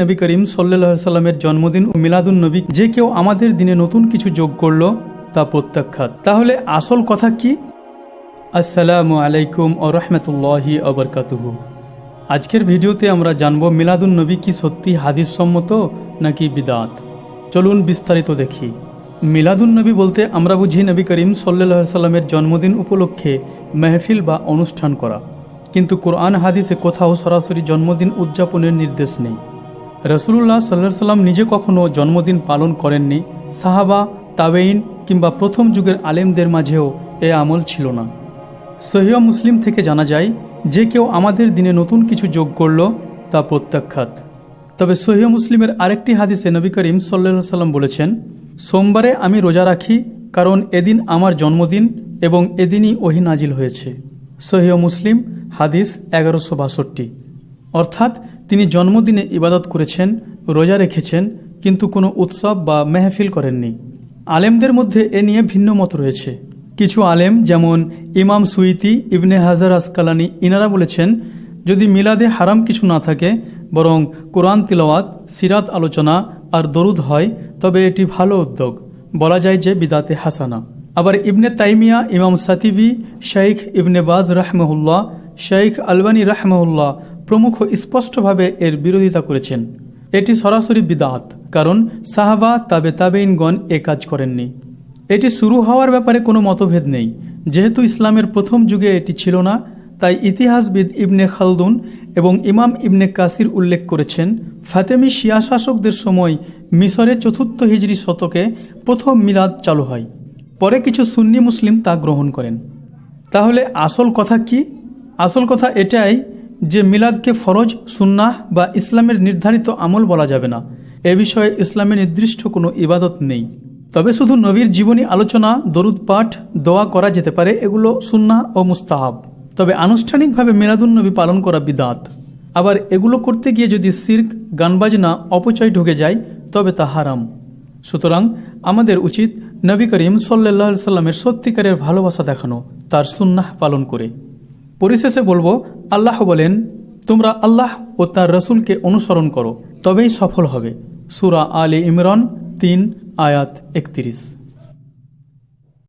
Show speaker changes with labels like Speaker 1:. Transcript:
Speaker 1: নবী করিম সাল্লাহ সাল্লামের জন্মদিন ও মিলাদুন নবী, যে কেউ আমাদের দিনে নতুন কিছু যোগ করল তা প্রত্যাখ্যাত। তাহলে আসল কথা কি? আসসালামু আলাইকুম ও রহমতুল্লাহি অবরকাতুহু আজকের ভিডিওতে আমরা জানব মিলাদুন নবী কি সত্যি হাদিস সম্মত নাকি বিদাত। চলুন বিস্তারিত দেখি। মিলাদুন নবী বলতে আমরা বুঝি নবী করিম সাল্লাহ সাল্লামের জন্মদিন উপলক্ষে মেহফিল বা অনুষ্ঠান করা। কিন্তু কোরআন হাদিসে কোথাও সরাসরি জন্মদিন উদযাপনের নির্দেশ নেই। রসুল্লাহ সাল্লাহ সাল্লাম নিজে কখনো জন্মদিন পালন করেননি। সাহাবা তাবেইন কিংবা প্রথম যুগের আলেমদের মাঝেও এ আমল ছিল না। সহিহ মুসলিম থেকে জানা যায়, যে কেউ আমাদের দিনে নতুন কিছু যোগ করল, তা প্রত্যাখ্যাত। তবে সহিহ মুসলিমের আরেকটি হাদিসে নবী করিম সাল্লাহ সাল্লাম বলেছেন, সোমবারে আমি রোজা রাখি, কারণ এদিন আমার জন্মদিন এবং এদিনই ওহি নাজিল হয়েছে। সহিহ মুসলিম, হাদিস এগারোশো বাষট্টি। অর্থাৎ তিনি জন্মদিনে ইবাদত করেছেন, রোজা রেখেছেন, কিন্তু কোনো উৎসব বা মেহফিল করেননি। আলেমদের মধ্যে এ নিয়ে ভিন্ন মত রয়েছে। কিছু আলেম যেমন ইমাম সুইতি, ইবনে হাজার আসকালানি ইনারা বলেছেন, যদি মিলাদে হারাম কিছু না থাকে, বরং কোরআন তিলওয়াত, সিরাত আলোচনা আর দরুদ হয়, তবে এটি ভালো উদ্যোগ। বলা যায় যে বিদাতে হাসানা। আবার ইবনে তাইমিয়া, ইমাম সাতিবি, শাইখ ইবনে বাজ রাহমহুল্লাহ, শাইখ আলবানী রাহমহুল্লাহ প্রমুখ স্পষ্টভাবে এর বিরোধিতা করেছেন। এটি সরাসরি বিদাত, কারণ সাহাবা, তাবে তাবেইনগণ এ কাজ করেননি। এটি শুরু হওয়ার ব্যাপারে কোনো মতভেদ নেই। যেহেতু ইসলামের প্রথম যুগে এটি ছিল না, তাই ইতিহাসবিদ ইবনে খালদুন এবং ইমাম ইবনে কাসির উল্লেখ করেছেন, ফাতেমি শিয়া শাসকদের সময় মিশরে চতুর্থ হিজরি শতকে প্রথম মিলাদ চালু হয়। পরে কিছু সুন্নি মুসলিম তা গ্রহণ করেন। তাহলে আসল কথা কি? আসল কথা এটাই যে মিলাদকে ফরজ, সুন্নাহ বা ইসলামের নির্ধারিত আমল বলা যাবে না। এ বিষয়ে ইসলামে নির্দিষ্ট কোনো ইবাদত নেই। তবে শুধু নবীর জীবনী আলোচনা, দরুদ পাঠ, দোয়া করা যেতে পারে, এগুলো সুন্নাহ ও মুস্তাহাব। তবে আনুষ্ঠানিকভাবে মিলাদুন নবী পালন করা বিদাত। আবার এগুলো করতে গিয়ে যদি সির্ক, গানবাজনা, অপচয় ঢুকে যায়, তবে তা হারাম। সুতরাং আমাদের উচিত নবী করিম সাল্লাহ সাল্লামের সত্যিকারের ভালোবাসা দেখানো, তার সুন্নাহ পালন করে। পরিশেষে বলব, আল্লাহ বলেন, তোমরা আল্লাহ ও তার রসুলকে অনুসরণ করো, তবেই সফল হবে। সুরা আলী ইমরান তিন, আয়াত একত্রিশ।